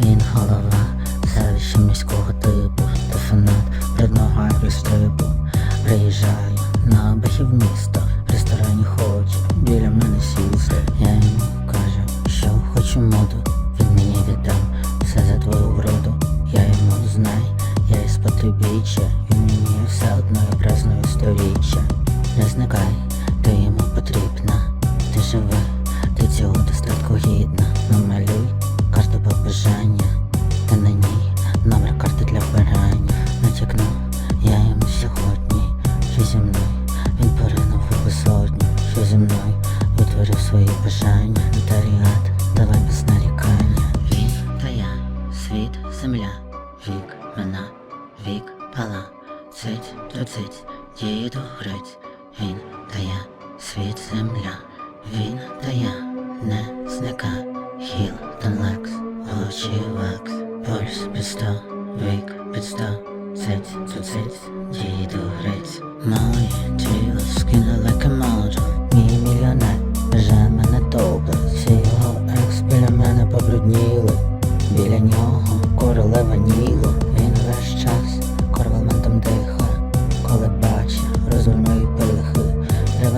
Він голова селища міського типу Та фанат брудного агрострипу Приїжджаю на обихів міста. В ресторані хоче біля мене сісти. Я йому кажу, що хочу моду. Він мені віддав все за твою вроду. Я йому знай, я із потибіччя Він мені все одно я праздную сторіччя. Не зникай, Що зі мною витворив свої бажання Нотаріат, давай без нарікання Він та я, світ, земля. Вік, мена, вік, пала. Цить до цить, діду грець Він та я, світ, земля. Він та я, не зника. Хіл та лекс, очі вакс. Пульс під сто, вік під сто. Цить до цить, діду грець Моє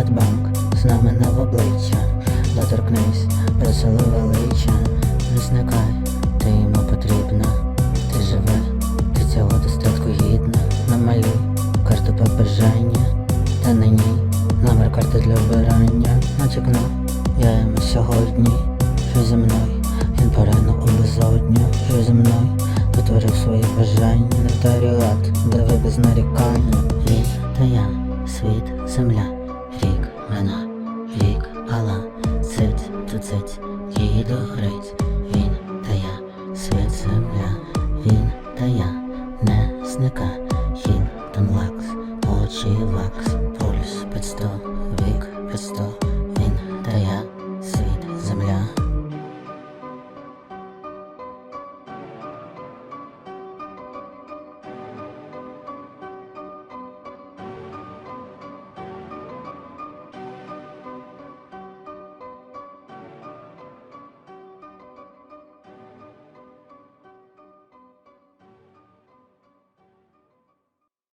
Приватбанк знаме не в обличчя. Доторкнись, присили велича Не зникай, ти йому потрібна. Ти живе, ти цього достатку гідна. Намалюй карту побажання. Та на ній номер карти для вбирання Натякну, я йому сьогодні. Що зі мною, він поринув у безодню. Що зі мною, витворив свої бажання. Нотаріат, диви без нарікання Він та я, світ, земля, двадцять, їду грець, він та я, світ земля, він та я, не зника, Хілтон лакс, очі вакс, пульс під сто, вік під сто.